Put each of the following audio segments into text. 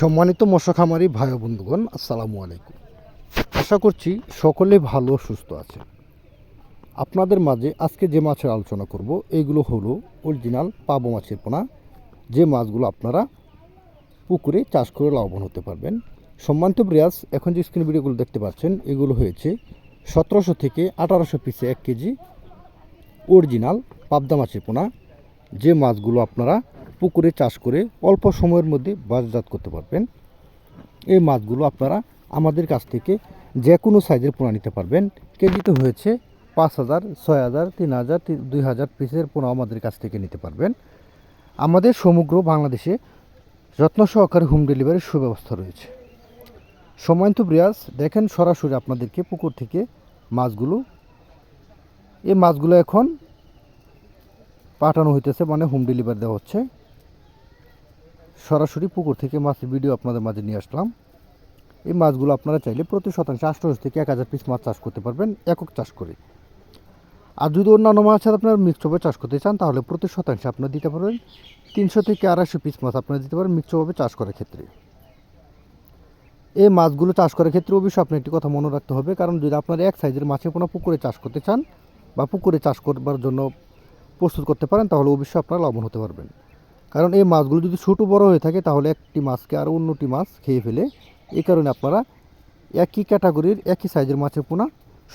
সম্মানিত মৎস্য খামারি ভাই বন্ধুগণ, আসসালামু আলাইকুম। আশা করছি সকলে ভালো, সুস্থ আছেন। আপনাদের মাঝে আজকে যে মাছের আলোচনা করব এইগুলো হলো অরিজিনাল পাবো মাছের পোনা। যে মাছগুলো আপনারা পুকুরে চাষ করে লাভবান হতে পারবেন। সম্মানিত ব্রিয়াস এখন যে স্ক্রিন ভিডিওগুলো দেখতে পাচ্ছেন, এগুলো হয়েছে সতেরোশো থেকে আঠারোশো পিসে এক কেজি অরিজিনাল পাবদা মাছের পোনা। যে মাছগুলো আপনারা পুকুরে চাষ করে অল্প সময়ের মধ্যে বাজারজাত করতে পারবেন। এই মাছগুলো আপনারা আমাদের কাছ থেকে যে কোনো সাইজের পোনা নিতে পারবেন। কেজিতে হয়েছে পাঁচ হাজার, ছয় হাজার, তিন হাজার দুই হাজার পিসের পোনা আমাদের কাছ থেকে নিতে পারবেন। আমাদের সমগ্র বাংলাদেশে যত্ন সহকারে হোম ডেলিভারির সুব্যবস্থা রয়েছে। সময়ন্ত ব্রিয়াস দেখেন সরাসরি আপনাদেরকে পুকুর থেকে মাছগুলো। এই মাছগুলো এখন পাঠানো হইতেছে মানে হোম ডেলিভারি দেওয়া হচ্ছে। সরাসরি পুকুর থেকে মাছের ভিডিও আপনাদের মাঝে নিয়ে আসলাম। এই মাছগুলো আপনারা চাইলে প্রতি শতাংশে আষ্টশো থেকে এক হাজার পিস মাছ চাষ করতে পারবেন একক চাষ করে। আর যদি অন্যান্য মাছের আপনারা মিক্সভাবে চাষ করতে চান, তাহলে প্রতি শতাংশে আপনারা দিতে পারবেন তিনশো থেকে আড়াইশো পিস মাছ আপনারা দিতে পারেন মিক্সভাবে চাষ করার ক্ষেত্রে। এই মাছগুলো চাষ করার ক্ষেত্রে অবশ্যই আপনার একটি কথা মনে রাখতে হবে, কারণ যদি আপনারা এক সাইজের মাছের কোনো পুকুরে চাষ করতে চান বা পুকুরে চাষ করবার জন্য প্রস্তুত করতে পারেন, তাহলে অবশ্যই আপনারা লাভবান হতে পারবেন। কারণ এই মাছগুলো যদি ছোটো বড় হয়ে থাকে, তাহলে একটি মাছকে আর অন্যটি মাছ খেয়ে ফেলে এই কারণে আপনারা একই ক্যাটাগরির, একই সাইজের মাছের পোনা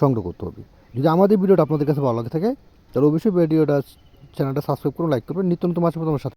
সংগ্রহ করতে হবে। যদি আমাদের ভিডিওটা আপনাদের কাছে ভালো লাগে থাকে, তাহলে অবশ্যই ভিডিওটা চ্যানেলটা সাবস্ক্রাইব করুন, লাইক করবেন। নিত্য নতুন মাছের পোনা সাথে